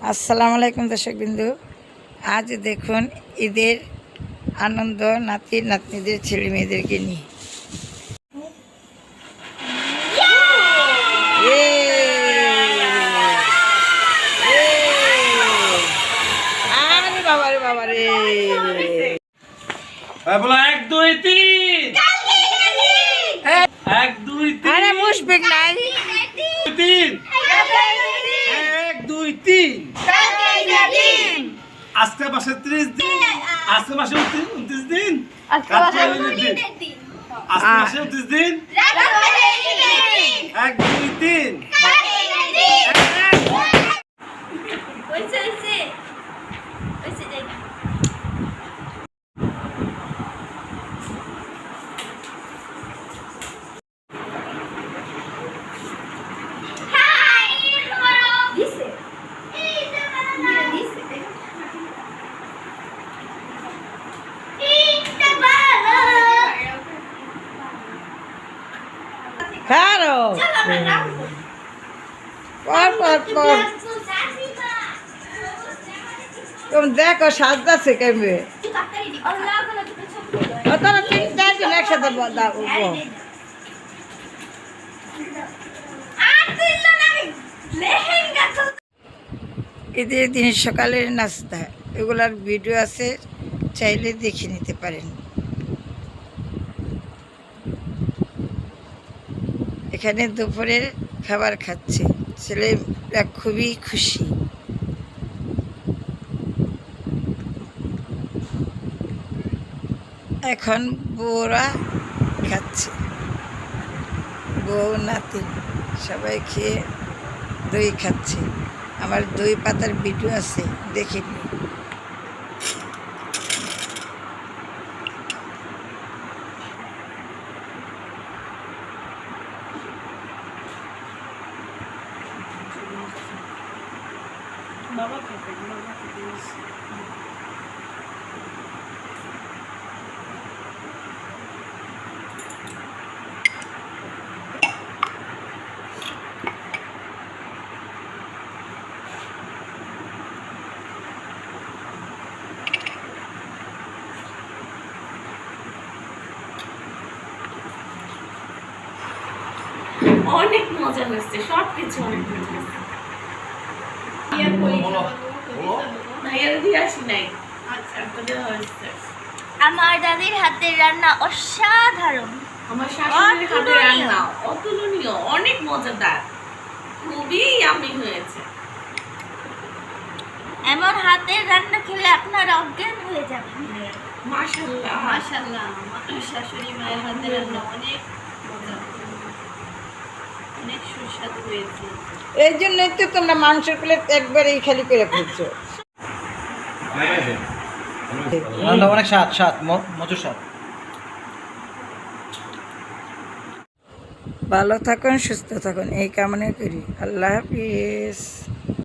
আসসালামু আলাইকুম দর্শক বিন্দু আজ দেখুন ঈদের আনন্দ নাতি নাতনিদের ছেলে মেয়েদেরকে নিয়ে। এক দুই তিন। এক দুই আরে মুশফিক নাই তিন এক দুই তিন আজকে মাসে ত্রিশ দিন। আজকে মাসে উনত্রিশ উনত্রিশ দিন। আজকে মাসে উনত্রিশ দিন। এক দুই তিন। খারো। পর পর পর। তুমি দেখো সাজদাছে কেমবে তারা তিন চারজন একসাথে ঈদের দিন সকালের নাস্তা, এগুলার ভিডিও আছে, চাইলে দেখে নিতে পারেন। এখানে দুপুরের খাবার খাচ্ছে। ছেলেরা খুবই খুশি। এখন বউরা খাচ্ছে। বউ, নাতি সবাই খেয়ে দই খাচ্ছে। আমার দই পাতার ভিডিও আছে, দেখে অনেক মজা হয়েছে সব কিছু অনেক মজা হয়েছে। ভাইয়ার দিয়ে আসি নাই। আচ্ছা। হয়েছে। আমার দাদির হাতের রান্না অসাধারণ। আমার শাশুড়ির হাতে রান্না অতুলনীয় অনেক মজাদার। খুবই আমি হয়েছে। এমন হাতের রান্না খেলে আপনারা অজ্ঞান হয়ে মাশাআল্লাহ। মাশাআল্লাহ আমার শাশুড়ি মায়ের হাতে রান্না অনেক মজা অনেক সুস্বাদু হয়েছে। এই জন্যই তো তোমরা মাংসের প্লেট একবারেই খালি করে ফেলছো। অনেক স্বাদ স্বাদ মজুর স্বাদ। ভালো থাকুন সুস্থ থাকুন এই কামনা করি। আল্লাহ হাফিজ।